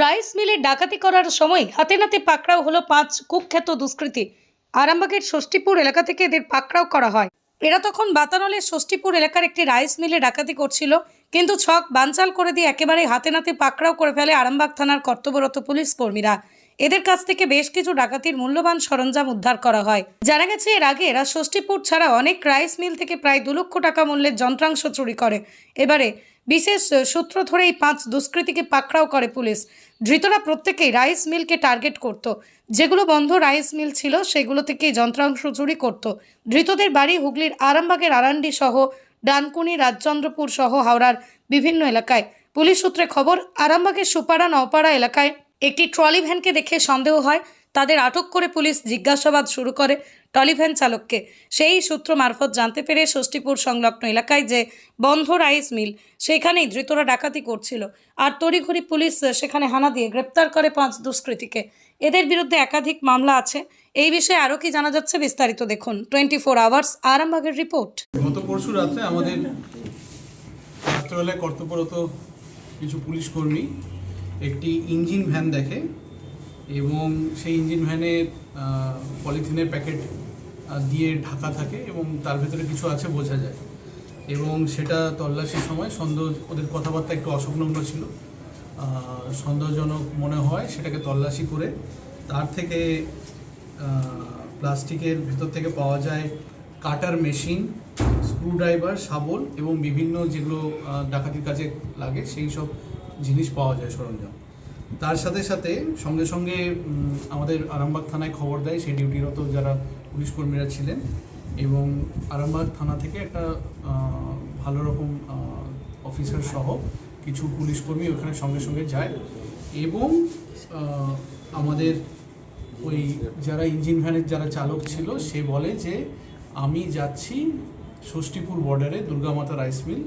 Rice মিলে ডাকাতি করার সময় হাতে নাতে পাকড়াও হলো পাঁচ কুখ্যাত দুষ্কৃতী। আরামবাগের ষষ্ঠীপুর এলাকা থেকে এদের পাকড়াও করা হয়। এরা তখন বাতানলের ষষ্ঠীপুর এলাকার একটি রাইস মিলে ডাকাতি করছিল, কিন্তু ছক বানচাল করে দিয়ে একেবারে হাতে নাতে পাকড়াও করে ফেলে আরামবাগ থানার কর্তব্যরত পুলিশ কর্মীরা। এদের কাছ থেকে বেশ কিছু ডাকাতির মূল্যবান সরঞ্জাম উদ্ধার করা হয়। জানা গেছে, এর আগে এরা ষষ্ঠীপুর ছাড়া অনেক রাইস মিল থেকে প্রায় দু লক্ষ টাকা মূল্যের যন্ত্রাংশ চুরি করে। এবারে বিশেষ সূত্র ধরে এই পাঁচ দুষ্কৃতীকে পাকড়াও করে পুলিশ। ধৃতরা প্রত্যেকেই রাইস মিলকে টার্গেট করত। যেগুলো বন্ধ রাইস মিল ছিল, সেগুলো থেকেই যন্ত্রাংশ চুরি করত। ধৃতদের বাড়ি হুগলির আরামবাগের আরান্ডি সহ ডানকুনি, রাজচন্দ্রপুর সহ হাওড়ার বিভিন্ন এলাকায়। পুলিশ সূত্রে খবর, আরামবাগের সুপারা নওপাড়া এলাকায় একটি ট্রলি ভ্যানকে দেখে সন্দেহ হয় তাদের আটক করে পুলিশ জিজ্ঞাসাবাদ শুরু করে টলিভ্যান চালককে। সেই সূত্র মারফত জানতে পেরে ষষ্ঠীপুর সংলগ্ন এলাকায় যে বন্ধ রাইস মিল, সেখানেই ধৃতরা ডাকাতি করছিল। আর তড়িঘড়ি পুলিশ সেখানে হানা দিয়ে গ্রেপ্তার করে পাঁচ দুষ্কৃতীকে। এদের বিরুদ্ধে একাধিক মামলা আছে। এই বিষয়ে আরও কি জানা যাচ্ছে বিস্তারিত দেখুন। টোয়েন্টি ফোর আওয়ার্স, আরামবাগের রিপোর্ট। গত পরশু রাত্রে আমাদের রাত্রেবেলায় কর্তব্যরত কিছু পুলিশ কর্মী একটি ইঞ্জিন ভ্যান দেখে এবং সেই ইঞ্জিন ভ্যানে পলিথিনের প্যাকেট দিয়ে ঢাকা থাকে এবং তার ভেতরে কিছু আছে বোঝা যায়। এবং সেটা তল্লাশির সময় সন্দেহ, ওদের কথাবার্তা একটু অসংলগ্ন ছিল। সন্দেহজনক মনে হয় সেটাকে তল্লাশি করে তার থেকে প্লাস্টিকের ভেতর থেকে পাওয়া যায় কাটার মেশিন, স্ক্রুড্রাইভার, শাবল এবং বিভিন্ন যেগুলো ডাকাতির কাজে লাগে সেই সব জিনিস পাওয়া যায় সরঞ্জাম। তার সাথে সাথে সঙ্গে সঙ্গে আমাদের আরামবাগ থানায় খবর দেয় সেই ডিউটিরত যারা পুলিশ কর্মীরা ছিলেন এবং আরামবাগ থানা থেকে একটা ভালো রকম অফিসার সহ কিছু পুলিশ কর্মী ওখানে সঙ্গে সঙ্গে যায় এবং আমাদের ওই যারা ইঞ্জিন ভ্যানের যারা চালক ছিল সে বলে যে, আমি যাচ্ছি ষষ্ঠীপুর বর্ডারে দুর্গামাতা রাইস মিল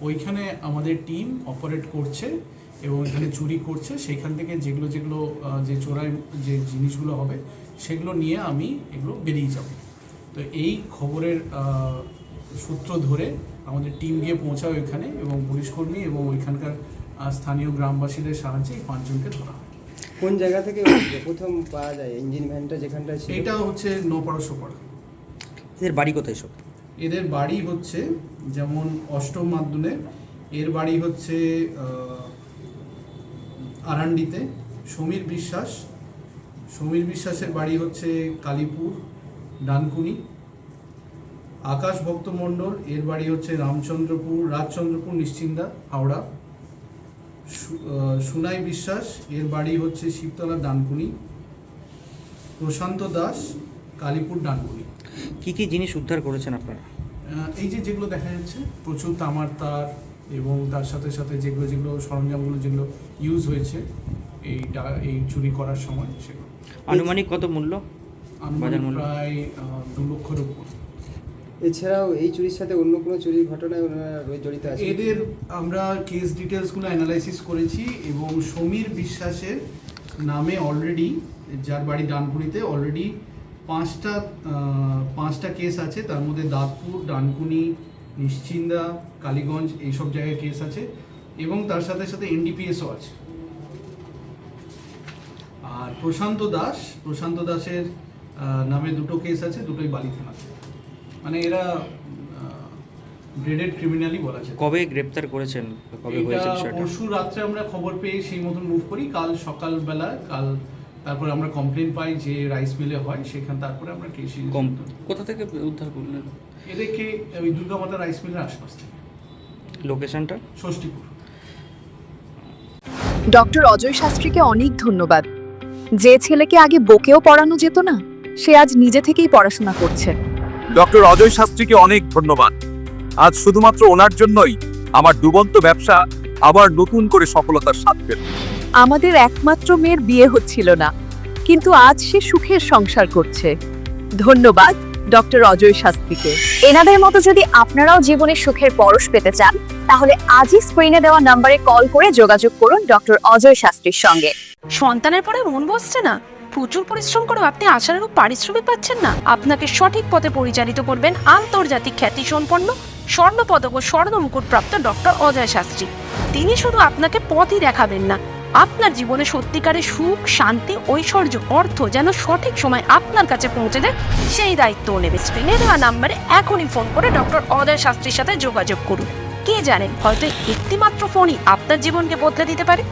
ওইখানে আমাদের টিম অপারেট করছে এবং এখানে চুরি করছে সেইখান থেকে যেগুলো যেগুলো যে চোরাই যে জিনিসগুলো হবে সেগুলো নিয়ে আমি এগুলো বেরিয়ে যাব। তো এই খবরের সূত্র ধরে আমাদের টিম গিয়ে পৌঁছায় ওইখানে এবং পুলিশ কর্মী এবং ওইখানকার স্থানীয় গ্রামবাসীদের সাহায্যে এই পাঁচজনকে ধরা হয়। কোন জায়গা থেকে প্রথম পাওয়া যায় ইঞ্জিন ভ্যানটা যেখানটা ছিল? এটা হচ্ছে নপাড়া সোপাড়া। এদের বাড়ি কোথায় সব? এদের বাড়ি হচ্ছে যেমন অষ্টম মাধ্যমে এর বাড়ি হচ্ছে আরান্ডিতে সমীর বিশ্বাস। সমীর বিশ্বাসের বাড়ি হচ্ছে কালীপুর ডানকুনি। আকাশ ভক্ত মণ্ডল এর বাড়ি হচ্ছে রামচন্দ্রপুর রাজচন্দ্রপুর নিশ্চিন্দা হাওড়া। সুনাই বিশ্বাস এর বাড়ি হচ্ছে শিবতলা ডানকুনি। প্রশান্ত দাস কালীপুর ডানকুনি। কি কি জিনিস উদ্ধার করেছেন আপনারা? এই যে যেগুলো দেখা যাচ্ছে প্রচুর তামার তার এবং তার সাথে সাথে যেগুলো যেগুলো সরঞ্জামগুলো যেগুলো ইউজ হয়েছে এই এই চুরি করার সময় সেগুলো। আনুমানিক কত মূল্য? আনুমানিক বাজার প্রায় দু লক্ষের উপর। এছাড়াও এই চুরির সাথে অন্য কোনো চুরির ঘটনায় ওনারা জড়িত আছে এদের আমরা কেস ডিটেলসগুলো অ্যানালাইসিস করেছি এবং সমীর বিশ্বাসের নামে অলরেডি যার বাড়ি ডানকুনিতে অলরেডি পাঁচটা পাঁচটা কেস আছে। তার মধ্যে দাঁতপুর ডানকুনি নিশ্চিন্দা কালীগঞ্জ এইসব জায়গায় কেস আছে এবং তার সাথে সাথে এনডিপিএসও আছে। আর প্রশান্ত দাস প্রশান্ত দাসের নামে দুটো কেস আছে দুটোই বালি থানাতে মানে এরা গ্রেডেড ক্রিমিনালই বলা যায়। কবে গ্রেপ্তার করেছেন কবে হয়েছে পরশু রাত্রে আমরা খবর পেয়ে সেই মতন মুভ করি। কাল সকালবেলা কাল তারপরে আমরা কমপ্লেন পাই যে রাইস মিলে হয় সেখান তারপরে আমরা কেসি কোথা থেকে উদ্ধার করলেন? এদেরকে ওই দুর্গামাতা রাইস মিলের আশপাশ থেকে। লোকেশনটা ষষ্ঠীপুর। ডক্টর অজয় শাস্ত্রীকে অনেক ধন্যবাদ। যে ছেলেকে আগে বকেও পড়ানো যেত না সে আজ নিজে থেকেই পড়াশোনা করছে। ডক্টর অজয় শাস্ত্রীকে অনেক ধন্যবাদ। আজ শুধুমাত্র ওনার জন্যই আমার ডুবন্ত ব্যবসা আবার নতুন করে সফলতার স্বাদ পেল। আমাদের একমাত্র মেয়ের বিয়ে হচ্ছিল না কিন্তু আজ সে সুখের সংসার করছে। ধন্যবাদ ডক্টর অজয় শাস্ত্রীকে। এনাদের মতো যদি আপনারাও জীবনে সুখের পরশ পেতে চান তাহলে আজই স্ক্রিনে দেওয়া নম্বরে কল করে যোগাযোগ করুন ডক্টর অজয় শাস্ত্রীর সঙ্গে। সন্তানের পরে মন বসছে না। প্রচুর পরিশ্রম করেও আপনি আশানুরূপ পারিশ্রমিক পাচ্ছেন না। আপনাকে সঠিক পথে পরিচালিত করবেন আন্তর্জাতিক খ্যাতি সম্পন্ন স্বর্ণ পদক ও স্বর্ণ মুকুট প্রাপ্ত ডক্টর অজয় শাস্ত্রী। তিনি শুধু আপনাকে পথই দেখাবেন না আপনার জীবনে সত্যিকারের সুখ, শান্তি, ঐশ্বর্য, অর্থ যেন সঠিক সময় আপনার কাছে পৌঁছে দেয়, সেই দায়িত্ব নেবে স্ক্রিনে দেওয়া নাম্বারে এখনই ফোন করে ডক্টর অদয় শাস্ত্রীর সাথে যোগাযোগ করুন। কে জানেন, হয়তো একটিমাত্র ফোনই আপনার জীবনকে বদলে দিতে পারে।